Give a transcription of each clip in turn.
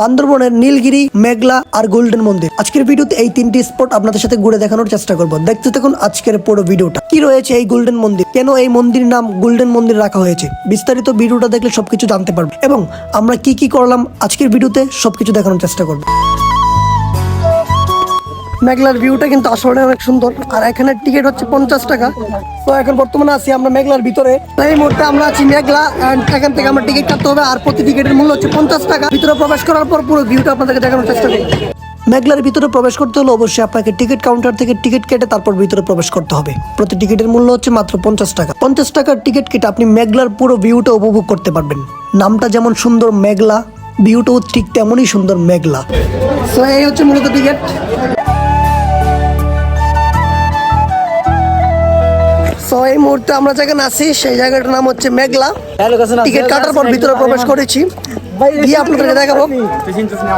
বান্দরবনের নীলগিরি, মেঘলা আর গোল্ডেন মন্দির। আজকের ভিডিওতে এই তিনটি স্পট আপনাদের সাথে ঘুরে দেখানোর চেষ্টা করব। দেখতে থাকুন আজকের পুরো ভিডিওটা। কি রয়েছে এই গোল্ডেন মন্দির? কেন এই মন্দির নাম গোল্ডেন মন্দির রাখা হয়েছে? বিস্তারিত ভিডিওটা দেখলে সবকিছু জানতে পারবে এবং আমরা কি কি করলাম আজকের ভিডিওতে সবকিছু দেখানোর চেষ্টা করব। মেঘলার ভিউটা কিন্তু আসলে অনেক সুন্দর। আর এখানে টিকিট হচ্ছে পঞ্চাশ টাকা। তো এখন বর্তমানে আছি আমরা মেঘলার ভিতরে। এই মুহূর্তে আমরা আছি মেঘলা and এখান থেকে আমরা টিকিট কাটতে হবে। আর প্রতি টিকিটের মূল্য হচ্ছে পঞ্চাশ টাকা। ভিতরে প্রবেশ করার পর পুরো ভিউটা আপনাদেরকে দেখানোর চেষ্টা করি। মেঘলার ভিতরে প্রবেশ করতে হলে অবশ্যই আপনাকে টিকিট কাউন্টার থেকে টিকিট কেটে তারপর ভিতরে প্রবেশ করতে হবে। প্রতি টিকিটের মূল্য হচ্ছে মাত্র পঞ্চাশ টাকা। পঞ্চাশ টাকার টিকিট কেটে আপনি মেঘলার পুরো ভিউটা উপভোগ করতে পারবেন। নামটা যেমন সুন্দর মেঘলা ভিউটাও ঠিক তেমনই সুন্দর মেঘলা। তো এই হচ্ছে মূলত টিকিট এই মুহূর্তে আমরা যেখানে আছি সেই জায়গাটার নাম হচ্ছে মেঘলা। টিকিট কাটার পর ভিতরে প্রবেশ করেছি। গিয়ে আপনাদেরকে দেখাবো।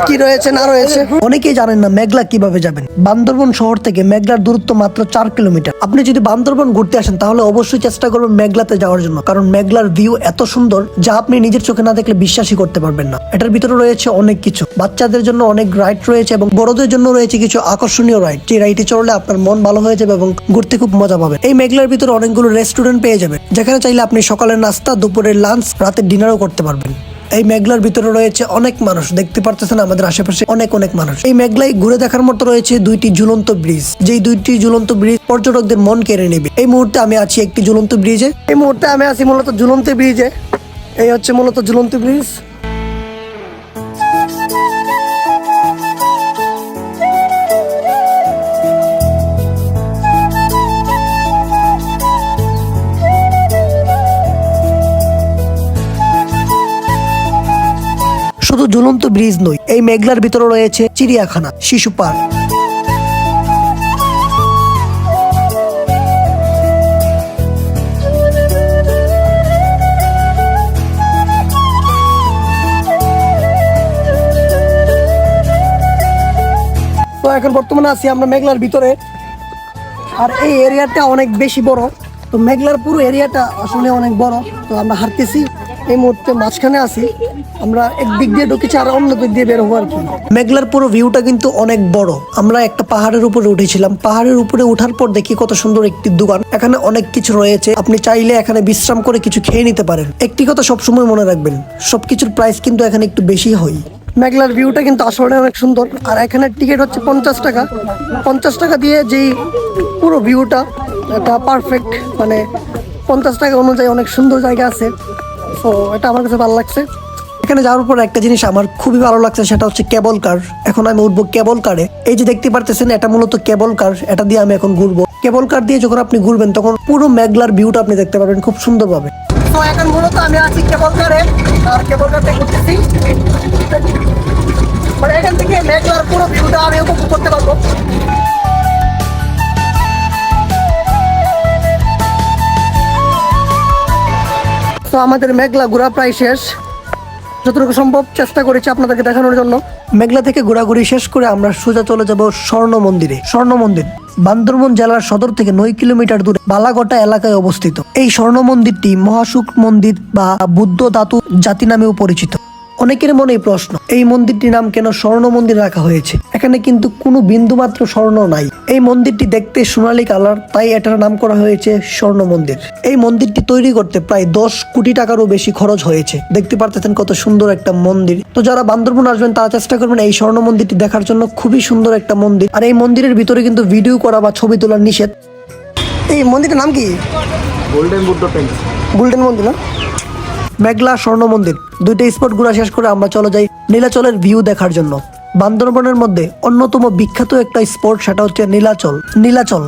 কি রয়েছে না রয়েছে? অনেকেই জানেন না মেঘলা কীভাবে যাবেন। বান্দরবন শহর থেকে মেঘলার দূরত্ব মাত্র চার কিলোমিটার। আপনি যদি বান্দরবন ঘুরতে আসেন তাহলে অবশ্যই চেষ্টা করবেন মেঘলাতে যাওয়ার জন্য। কারণ মেঘলার ভিউ এত সুন্দর যা আপনি নিজের চোখে না দেখলে বিশ্বাসই করতে পারবেন না। এটার ভিতরে রয়েছে অনেক কিছু। বাচ্চাদের জন্য অনেক রাইড রয়েছে এবং বড়দের জন্য রয়েছে কিছু আকর্ষণীয় রাইড যে রাইডে চড়লে আপনার মন ভালো হয়ে যাবে এবং ঘুরতে খুব মজা পাবে এই মেঘলার ভিতরে অনেকগুলো রেস্টুরেন্ট পেয়ে যাবেন। যেখানে চাইলে আপনি সকালের নাস্তা দুপুরের লাঞ্চ রাতের ডিনারও করতে পারবেন। এই মেঘলার ভিতরে রয়েছে অনেক মানুষ। দেখতে পারতেছেন আমাদের আশেপাশে অনেক অনেক মানুষ। এই মেঘলায় ঘুরে দেখার মতো রয়েছে দুইটি ঝুলন্ত ব্রিজ। যেই দুইটি ঝুলন্ত ব্রিজ পর্যটকদের মন কেড়ে নেবে। এই মুহূর্তে আমি আছি একটি ঝুলন্ত ব্রিজে। এই মুহূর্তে আমি আছি মূলত ঝুলন্ত ব্রিজে। এই হচ্ছে মূলত ঝুলন্ত ব্রিজ। শুধু ঝুলন্ত ব্রিজ নয়, এই মেঘলার ভিতরে রয়েছে চিড়িয়াখানা, শিশু পার্ক। তো এখন বর্তমানে আছি আমরা মেঘলার ভিতরে। আর এই এরিয়াটা অনেক বেশি বড়। তো মেঘলার পুরো এরিয়াটা আসলে অনেক বড়। তো আমরা হাঁটতেছি। এই মুহূর্তে মাঝখানে আছি। আমরা একদিক দিয়ে ঢুকেছি আর অন্য দিক দিয়ে বের হব আর কি। মেঘলার পুরো ভিউটা কিন্তু অনেক বড়। আমরা একটা পাহাড়ের উপরে উঠেছিলাম। পাহাড়ের উপরে ওঠার পর দেখি কত সুন্দর একটি দোকান। এখানে অনেক কিছু রয়েছে। আপনি চাইলে এখানে বিশ্রাম করে কিছু খেয়ে নিতে পারেন। একটি কথা সবসময় মনে রাখবেন সবকিছুর প্রাইস কিন্তু এখানে একটু বেশি হয়। মেঘলার ভিউটা কিন্তু আসলে অনেক সুন্দর। আর এখানে টিকিট হচ্ছে পঞ্চাশ টাকা। পঞ্চাশ টাকা দিয়ে যেই পুরো ভিউটা এটা পারফেক্ট মানে পঞ্চাশ টাকা অনুযায়ী অনেক সুন্দর জায়গা আছে। তো এটা আমার কাছে ভালো লাগছে। এখানে যাওয়ার পর একটা জিনিস আমার খুবই ভালো লাগছে, সেটা হচ্ছে কেবল কার এখন আমি উঠবো কেবল কারে এই যে দেখতে পারতেছেন, এটা মূলত কেবল কার এটা দিয়ে আমি এখন ঘুরবো। কেবল কার দিয়ে যখন আপনি ঘুরবেন, তখন পুরো মেঘলার ভিউটা আপনি দেখতে পাবেন খুব সুন্দরভাবে। তো এখন মূলত আমি আছি কেবল কারে কেবল কারতে ঘুরতেছি। মানে এখান থেকে মেঘলার পুরো ভিউটা আমি উপভোগ করতে পারব। তো আমাদের মেঘলা ঘোরা প্রায় শেষ। যতটুকু সম্ভব চেষ্টা করেছি আপনাদেরকে দেখানোর জন্য। মেঘলা থেকে ঘোরাঘুরি শেষ করে আমরা সোজা চলে যাব স্বর্ণ মন্দিরে। স্বর্ণ মন্দির, বান্দরবন জেলার সদর থেকে নয় কিলোমিটার দূরে বালাগটা এলাকায় অবস্থিত। এই স্বর্ণ মন্দিরটি মহাশুক মন্দির বা বুদ্ধ ধাতু জাতি নামেও পরিচিত। অনেকের মনে প্রশ্ন এই মন্দিরটির নাম কেন স্বর্ণ মন্দির রাখা হয়েছে? এখানে কিন্তু কোনো বিন্দু মাত্র স্বর্ণ নাই। এই মন্দিরটি দেখতে সোনালী কালার তাই এটার নাম করা হয়েছে স্বর্ণ মন্দির। এই মন্দিরটি তৈরি করতে প্রায় দশ কোটি টাকারও বেশি খরচ হয়েছে। দেখতে পারতেছেন কত সুন্দর একটা মন্দির। তো যারা বান্দরবন আসবেন তারা চেষ্টা করবেন এই স্বর্ণ মন্দিরটি দেখার জন্য খুবই সুন্দর একটা মন্দির। আর এই মন্দিরের ভিতরে কিন্তু ভিডিও করা বা ছবি তোলার নিষেধ। এই মন্দিরটার নাম কি? গোল্ডেন বুদ্ধ টেম্পল গোল্ডেন মন্দির না? মেঘলা স্বর্ণ মন্দির দুইটা স্পট ঘোরা শেষ করে আমরা চলে যাই নীলাচলের ভিউ দেখার জন্য। বান্দরবনের মধ্যে অন্যতম বিখ্যাত একটা স্পট সেটা হচ্ছে নীলাচল নীলাচল।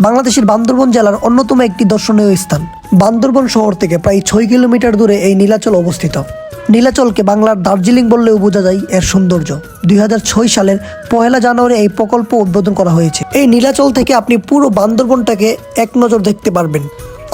বাংলাদেশের বান্দরবন জেলার অন্যতম একটি দর্শনীয় স্থান। বান্দরবন শহর থেকে প্রায় ছয় কিলোমিটার দূরে এই নীলাচল অবস্থিত। নীলাচলকে বাংলার দার্জিলিং বললেও বোঝা যায় এর সৌন্দর্য। দুই হাজার ছয় সালের পহেলা জানুয়ারি এই প্রকল্প উদ্বোধন করা হয়েছে। এই নীলাচল থেকে আপনি পুরো বান্দরবনটাকে এক নজর দেখতে পারবেন।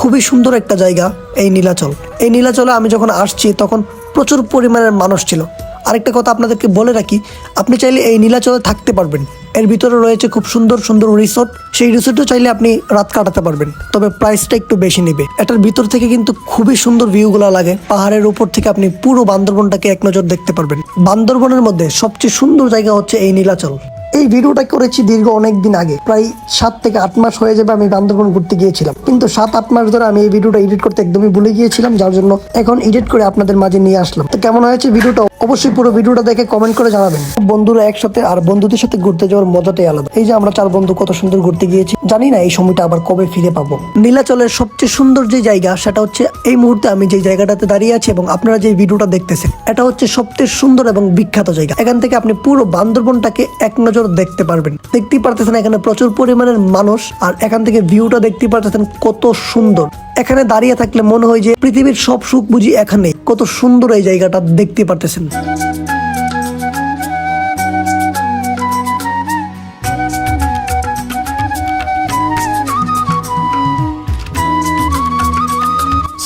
খুবই সুন্দর একটা জায়গা এই নীলাচল। এই নীলাচলে আমি যখন আসছি, তখন প্রচুর পরিমাণের মানুষ ছিল। আরেকটা কথা আপনাদেরকে বলে রাখি, আপনি চাইলে এই নীলাচলে থাকতে পারবেন। এর ভিতরে রয়েছে খুব সুন্দর সুন্দর রিসোর্ট সেই রিসোর্টও চাইলে আপনি রাত কাটাতে পারবেন। তবে প্রাইসটা একটু বেশি নেবে। এটার ভিতর থেকে কিন্তু খুবই সুন্দর ভিউগুলো লাগে। পাহাড়ের উপর থেকে আপনি পুরো বান্দরবনটাকে এক নজর দেখতে পারবেন। বান্দরবনের মধ্যে সবচেয়ে সুন্দর জায়গা হচ্ছে এই নীলাচল। এই ভিডিওটা করেছি দীর্ঘ অনেক দিন আগে। প্রায় সাত থেকে আট মাস হয়ে যাবে আমি বান্দরবন ঘুরতে গিয়েছিলাম। কিন্তু সাত, আট মাস ধরে আমি এই ভিডিওটা এডিট করতে একদমই ভুলে গিয়েছিলাম, যার জন্য এখন এডিট করে আপনাদের মাঝে নিয়ে আসলাম। তো কেমন হয়েছে ভিডিওটা? অবশ্যই পুরো ভিডিওটা দেখে কমেন্ট করে জানাবেন। বন্ধুরা একসাথে আর বন্ধুদের সাথে ঘুরতে যাওয়ার মজাটাই আলাদা। এই যে আমরা চার বন্ধু কত সুন্দর ঘুরতে গিয়েছি, জানি না এই সময়টা আবার কবে ফিরে পাবো। নীলাচলের সবচেয়ে সুন্দর যে জায়গা, সেটা হচ্ছে এই মুহূর্তে আমি যে জায়গাটাতে দাঁড়িয়ে আছি এবং আপনারা যে ভিডিওটা দেখতেছেন, এটা হচ্ছে সবচেয়ে সুন্দর এবং বিখ্যাত জায়গা। এখান থেকে আপনি পুরো বান্দরবনটাকে এক নজর দেখতে পারবেন। দেখতে পারতেছেন এখানে প্রচুর পরিমাণের মানুষ আর এখান থেকে ভিউটা দেখতে পারতেছেন কত সুন্দর। এখানে দাঁড়িয়ে থাকলে মনে হয় যে পৃথিবীর সব সুখ বুঝি এখানে কত সুন্দর এই জায়গাটা দেখতে পারতেছেন।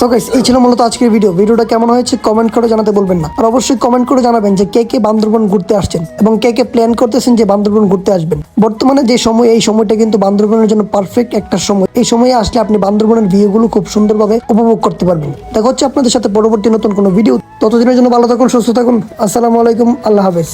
সো গাইস এই ছিল মূলত আজকের ভিডিও ভিডিওটা কেমন হয়েছে কমেন্ট করে জানাতে বলবেন না। আর অবশ্যই কমেন্ট করে জানাবেন যে কে কে বান্দরবন ঘুরতে আসছেন এবং কে কে প্ল্যান করতেছেন যে বান্দরবন ঘুরতে আসবেন। বর্তমানে যে সময়, এই সময়টা কিন্তু বান্দরবনের জন্য পারফেক্ট একটা সময়। এই সময়ে আসলে আপনি বান্দরবনের ভিউগুলো খুব সুন্দরভাবে উপভোগ করতে পারবেন। দেখা হচ্ছে আপনাদের সাথে পরবর্তী নতুন কোনো ভিডিও ততদিনের জন্য ভালো থাকুন, সুস্থ থাকুন। আসসালামু আলাইকুম, আল্লাহ হাফেজ।